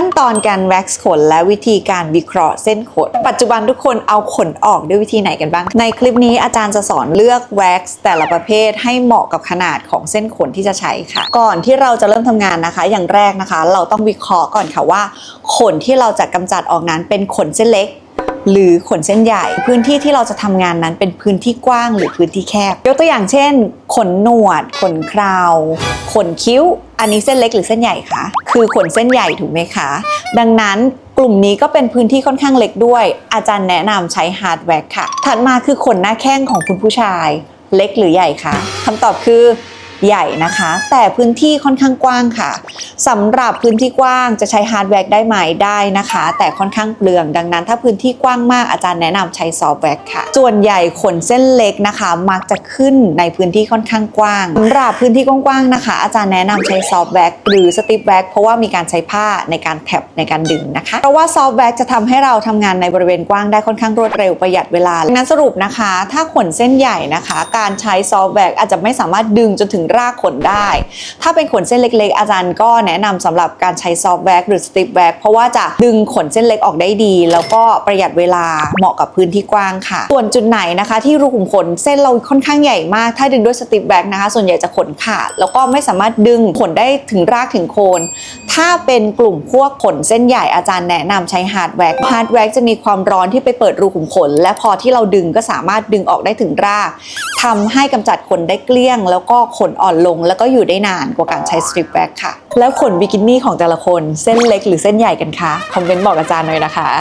ขั้นตอนการแว็กซ์ขนและวิธีการวิเคราะห์เส้นขน ปัจจุบันทุกคนเอาขนออกด้วยวิธีไหนกันบ้าง ในคลิปนี้อาจารย์จะสอนเลือกแว็กซ์แต่ละประเภทให้เหมาะกับขนาดของเส้นขนที่จะใช้ค่ะ ก่อนที่เราจะเริ่มทำงานนะคะ อย่างแรกนะคะ เราต้องวิเคราะห์ก่อนค่ะว่า ขนที่เราจะกำจัดออกนั้นเป็นขนเส้นเล็กหรือขนเส้นใหญ่ พื้นที่ที่เราจะทำงานนั้นเป็นพื้นที่กว้างหรือพื้นที่แคบ ยกตัวอย่างเช่น ขนหนวด ขนคราว ขนคิ้ว อันนี้เส้นเล็กหรือเส้นใหญ่คะ คือขนเส้นใหญ่ถูกไหมคะ ดังนั้นกลุ่มนี้ก็เป็นพื้นที่ค่อนข้างเล็กด้วย อาจารย์แนะนำใช้ฮาร์ดแวร์ค่ะ ถัดมาคือขนหน้าแข้งของคุณผู้ชาย เล็กหรือใหญ่คะคำตอบคือ ใหญ่นะคะ แต่พื้นที่ค่อนข้างกว้างค่ะสำหรับพื้นที่กว้างจะใช้ฮาร์ดแว็กได้ไหมได้นะคะ แต่ค่อนข้างเปลือง ดังนั้นถ้าพื้นที่กว้างมากอาจารย์แนะนำใช้ซอฟต์แว็กค่ะ ส่วนใหญ่ขนเส้นเล็กนะคะ มักจะขึ้นในพื้นที่ค่อนข้างกว้างสำหรับพื้นที่กว้างๆนะคะ อาจารย์แนะนำใช้ซอฟต์แว็กหรือสติปแว็กเพราะว่ามีการใช้ผ้าในการแท็บในการดึงนะคะ เพราะว่าซอฟต์แว็กจะทำให้เราทำงานในบริเวณกว้างได้ค่อนข้างรวดเร็วประหยัดเวลาดังนั้นสรุปนะคะ ถ้าขนเส้นใหญ่นะคะ การใช้ซอฟต์แว็กอาจจะไม่สามารถดึงจนถึงรากขนได้ ถ้าเป็นขนเส้นเล็ก ๆ อาจารย์ก็แนะนำสำหรับการใช้ซอฟต์แว็กหรือสติปแว็กเพราะว่าจะดึงขนเส้นเล็กออกได้ดี แล้วก็ประหยัดเวลาเหมาะกับพื้นที่กว้างค่ะ ส่วนจุดไหนนะคะ ที่รูขุมขนเส้นเราค่อนข้างใหญ่มาก ถ้าดึงด้วยสติปแว็กนะคะ ส่วนใหญ่จะขนขาด แล้วก็ไม่สามารถดึงขนได้ถึงรากถึงโคน ถ้าเป็นกลุ่มพวกขนเส้นใหญ่อาจารย์แนะนำใช้ฮาร์ดแว็กฮาร์ดแว็กจะมีความร้อนที่ไปเปิดรูขุมขน และพอที่เราดึงก็สามารถดึงออกได้ถึงรากทำให้กำจัดขนได้เกลี้ยง แล้วก็ขนอ่อนลง แล้วก็อยู่ได้นานกว่าการใช้สตริปแว็กค่ะ แล้วขนบิกินี่ของแต่ละคนเส้นเล็กหรือเส้นใหญ่กันคะ คอมเมนต์บอกอาจารย์หน่อยนะคะ